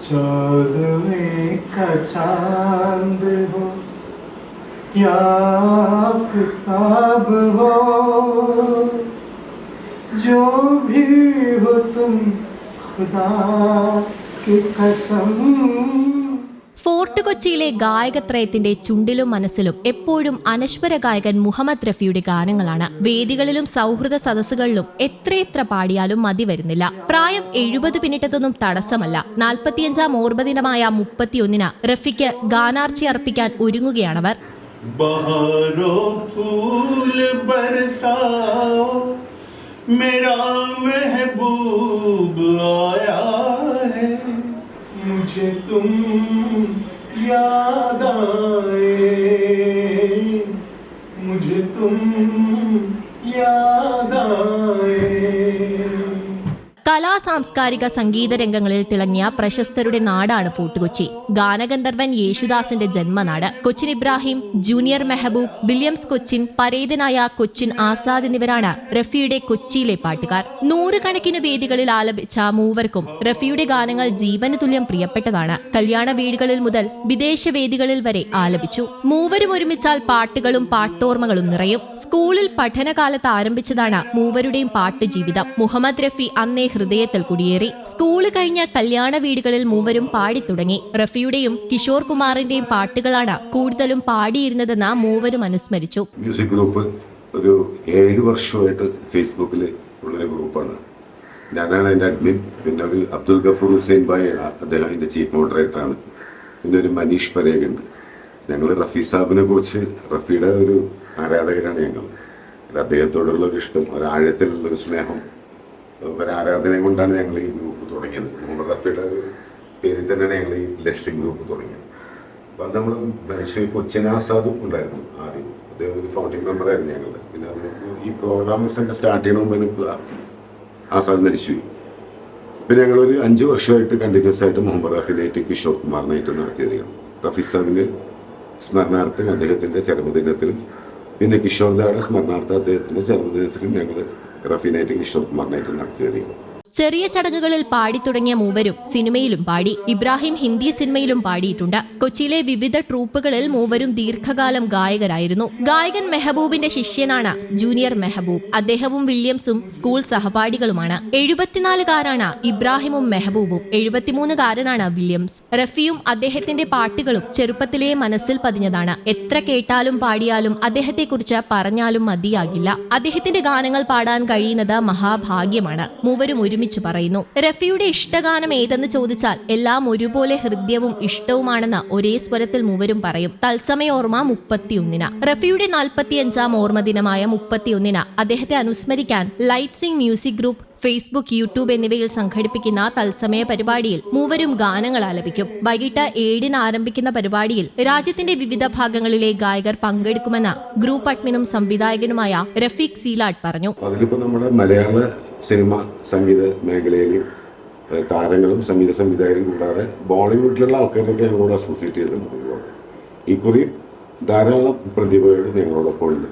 चौदहवें का चाँद हो या किताब हो। जो भी हो तुम खुदा की कसम ഫോർട്ട് കൊച്ചിയിലെ ഗായകത്രയത്തിന്റെ ചുണ്ടിലും മനസ്സിലും എപ്പോഴും അനശ്വര ഗായകൻ മുഹമ്മദ് റഫിയുടെ ഗാനങ്ങളാണ് വേദികളിലും സൗഹൃദ സദസ്സുകളിലും എത്രയെത്ര പാടിയാലും മതി വരുന്നില്ല പ്രായം എഴുപത് പിന്നിട്ടതൊന്നും തടസ്സമല്ല നാൽപ്പത്തിയഞ്ചാം ഓർമ്മദിനമായ മുപ്പത്തിയൊന്നിന് റഫിക്ക് ഗാനാർച്ചി അർപ്പിക്കാൻ ഒരുങ്ങുകയാണവർ बहारों फूल बरसाओ मेरा महबूब आया है मुझे तुम याद आए मुझे तुम याद आए കലാ സാംസ്കാരിക സംഗീത രംഗങ്ങളിൽ തിളങ്ങിയ പ്രശസ്തരുടെ നാടാണ് ഫോർട്ട് കൊച്ചി ഗാനഗന്ധർവൻ യേശുദാസിന്റെ ജന്മനാട്. കൊച്ചിൻ ഇബ്രാഹിം ജൂനിയർ മെഹബൂബ് വില്യംസ് കൊച്ചിൻ പരേതനായ കൊച്ചിൻ ആസാദ് എന്നിവരാണ് റഫിയുടെ കൊച്ചിയിലെ പാട്ടുകാർ. നൂറുകണക്കിന് വേദികളിൽ ആലപിച്ച മൂവർക്കും റഫിയുടെ ഗാനങ്ങൾ ജീവന് തുല്യം പ്രിയപ്പെട്ടതാണ്. കല്യാണ വീടുകളിൽ മുതൽ വിദേശ വേദികളിൽ വരെ ആലപിച്ചു. മൂവരും ഒരുമിച്ചാൽ പാട്ടുകളും പാട്ടോർമ്മകളും നിറയും. സ്കൂളിൽ പഠനകാലത്ത് ആരംഭിച്ചതാണ് മൂവരുടെയും പാട്ട് ജീവിതം മുഹമ്മദ് റഫി അന്നേ ഹൃദയത്തിൽ കുടിയേറി. സ്കൂൾ കഴിഞ്ഞ കല്യാണ വീടുകളിൽ മൂവരും പാടിത്തുടങ്ങി. റഫിയുടെയും കിഷോർ കുമാറിന്റെയും പാട്ടുകളാണ് കൂടുതലും പാടിയിരുന്നതെന്ന് മൂവരും അനുസ്മരിച്ചു. മ്യൂസിക് ഗ്രൂപ്പ് ഒരു ഏഴ് വർഷമായിട്ട് ഫേസ്ബുക്കിൽ ഉള്ളൊരു ഗ്രൂപ്പാണ്. ഞാനാണ് അതിന്റെ അഡ്മിൻ. പിന്നെ ഒരു അബ്ദുൽ ഗഫൂർ ഹുസൈൻ ഭായ് അദ്ദേഹം അതിന്റെ ചീഫ് മോഡറേറ്ററാണ്. പിന്നെ ഒരു മനീഷ് പരേഖ് ഉണ്ട്. ഞങ്ങൾ റഫി സാബിനെ കുറിച്ച് റഫിയുടെ ഒരു ആരാധകരാണ് ഞങ്ങൾ അദ്ദേഹത്തോടുള്ള ഒരു ഇഷ്ടം ഒരു ആഴത്തിലുള്ള ഒരു സ്നേഹം. ഒരു ആരാധനയും കൊണ്ടാണ് ഞങ്ങൾ ഈ ഗ്രൂപ്പ് തുടങ്ങിയത്. നമ്മുടെ റഫിയുടെ പേരിൽ തന്നെയാണ് ഞങ്ങൾ ഈ ലക്ഷ്യം ഗ്രൂപ്പ് തുടങ്ങിയത്. അപ്പം നമ്മൾ മനുഷ്യ കൊച്ചിനാസാദും ഉണ്ടായിരുന്നു ആദ്യം. അദ്ദേഹം ഒരു ഫൗണ്ടിങ് മെമ്പറായിരുന്നു ഞങ്ങളുടെ പിന്നെ അത് ഈ പ്രോഗ്രാംസ് ഒക്കെ സ്റ്റാർട്ട് മുമ്പ് എനിക്ക് ആസാദ് മരിച്ചു പിന്നെ ഞങ്ങളൊരു അഞ്ച് വർഷമായിട്ട് കണ്ടിന്യൂസ് ആയിട്ട് മുഹമ്മദ് റഫിനായിട്ട് കിഷോർ കുമാറിനായിട്ട് നടത്തിയതാണ് റഫി സാബിന് സ്മരണാർത്ഥം അദ്ദേഹത്തിന്റെ ചരമദിനത്തിലും പിന്നെ കിഷോർ ദായുടെ സ്മരണാർത്ഥം അദ്ദേഹത്തിന്റെ ചരമദിനത്തിലും ഞങ്ങൾ റഫിനായിട്ട് കിഷോർ കുമാറിനായിട്ട് നടത്തിയതാണ് ചെറിയ ചടങ്ങുകളിൽ പാടി തുടങ്ങിയ മൂവരും സിനിമയിലും പാടി ഇബ്രാഹിം ഹിന്ദി സിനിമയിലും പാടിയിട്ടുണ്ട്. കൊച്ചിയിലെ വിവിധ ട്രൂപ്പുകളിൽ മൂവരും ദീർഘകാലം ഗായകരായിരുന്നു. ഗായകൻ മെഹബൂബിന്റെ ശിഷ്യനാണ് ജൂനിയർ മെഹബൂബ്. അദ്ദേഹവും വില്യംസും സ്കൂൾ സഹപാഠികളുമാണ്. എഴുപത്തിനാലുകാരാണ് ഇബ്രാഹിമും മെഹബൂബും. എഴുപത്തിമൂന്നുകാരനാണ് വില്യംസ്. റഫിയും അദ്ദേഹത്തിന്റെ പാട്ടുകളും ചെറുപ്പത്തിലെ മനസ്സിൽ പതിഞ്ഞതാണ്. എത്ര കേട്ടാലും പാടിയാലും അദ്ദേഹത്തെക്കുറിച്ച് പറഞ്ഞാലും മതിയാകില്ല. അദ്ദേഹത്തിന്റെ ഗാനങ്ങൾ പാടാൻ കഴിയുന്നത് മഹാഭാഗ്യമാണ്. മൂവരും ഒരുമിച്ച് പറയുന്നു. റഫിയുടെ ഇഷ്ടഗാനം ഏതെന്ന് ചോദിച്ചാൽ എല്ലാം ഒരുപോലെ ഹൃദ്യവും ഇഷ്ടവുമാണെന്ന് ഒരേ സ്വരത്തിൽ മൂവരും പറയും. തത്സമയ ഓർമ്മ മുപ്പത്തിയൊന്നിന്. റഫിയുടെ നാൽപ്പത്തിയഞ്ചാം ഓർമ്മ ദിനമായ മുപ്പത്തിയൊന്നിന് അദ്ദേഹത്തെ അനുസ്മരിക്കാൻ light sing music group Facebook YouTube എന്നിവയിൽ സംഘടിപ്പിക്കുന്ന തത്സമയ പരിപാടിയിൽ മൂവരും ഗാനങ്ങൾ ആലപിക്കും. വൈകിട്ട് ഏഴിന് ആരംഭിക്കുന്ന പരിപാടിയിൽ രാജ്യത്തിന്റെ വിവിധ ഭാഗങ്ങളിലെ ഗായകർ പങ്കെടുക്കുമെന്ന് ഗ്രൂപ്പ് അഡ്മിനും സംവിധായകനുമായ റഫീഖ് സീലാട്ട് പറഞ്ഞു. അതിലിപ്പോ നമ്മുടെ മലയാള സിനിമ സംഗീത മേഖലയിൽ താരങ്ങളും സംഗീത സംവിധായകരും കൂടാതെ ബോളിവുഡിലുള്ള ആൾക്കാരൊക്കെ ഞങ്ങളോട് അസോസിയേറ്റ് ചെയ്തിട്ടുണ്ട് ഒരുപാട്. ഇക്കുറി ധാരാളം പ്രതിഭകൾ ഞങ്ങളോടൊപ്പം ഉണ്ട്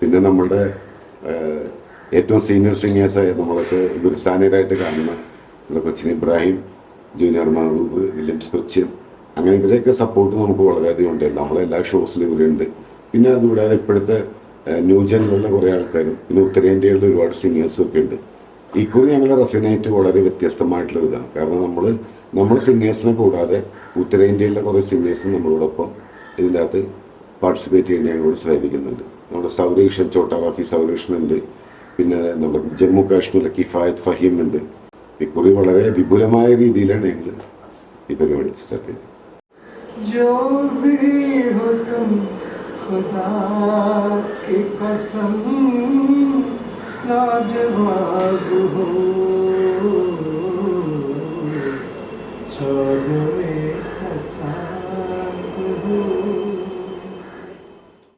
പിന്നെ നമ്മളുടെ ഏറ്റവും സീനിയർ സിംഗേഴ്സായ നമ്മളൊക്കെ ഗുരുസ്ഥാനീയരായിട്ട് കാണുന്ന നമ്മുടെ കൊച്ചിൻ ഇബ്രാഹിം ജൂനിയർ മഹബൂബ് വില്യംസ് കൊച്ചിൻ അങ്ങനെ ഇവരെയൊക്കെ സപ്പോർട്ട് നമുക്ക് വളരെയധികം ഉണ്ട്. നമ്മളെ എല്ലാ ഷോസിലും ഇവരുണ്ട്. പിന്നെ അതുകൂടാതെ ഇപ്പോഴത്തെ ന്യൂജനിലുള്ള കുറേ ആൾക്കാരും പിന്നെ ഉത്തരേന്ത്യയിലുള്ള ഒരുപാട് സിംഗേഴ്സും ഒക്കെ ഉണ്ട്. ഇക്കുറി ഞങ്ങളുടെ റഫിനായിട്ട് വളരെ വ്യത്യസ്തമായിട്ടുള്ള ഇതാണ് കാരണം നമ്മൾ നമ്മൾ സിംഗേഴ്സിനെ കൂടാതെ ഉത്തരേന്ത്യയിലെ കുറേ സിംഗേഴ്സും നമ്മളോടൊപ്പം ഇതിൻ്റെ അകത്ത് പാർട്ടിസിപ്പേറ്റ് ചെയ്യാൻ ഞങ്ങളോട് ശ്രമിക്കുന്നുണ്ട് നമ്മുടെ സൗരീഷൻ ചോട്ട റാഫി സൗരീഷൻ ഉണ്ട് പിന്നെ നമ്മുടെ ജമ്മു കാശ്മീരിലെ കിഫായത്ത് ഫഹീം ഉണ്ട് ഇക്കുറി വളരെ വിപുലമായ രീതിയിലാണ് ഞങ്ങൾ ഈ പരിപാടി സ്റ്റാർട്ട് ചെയ്തത് जो भी हो तुम खुदा की कसम রাজবাবু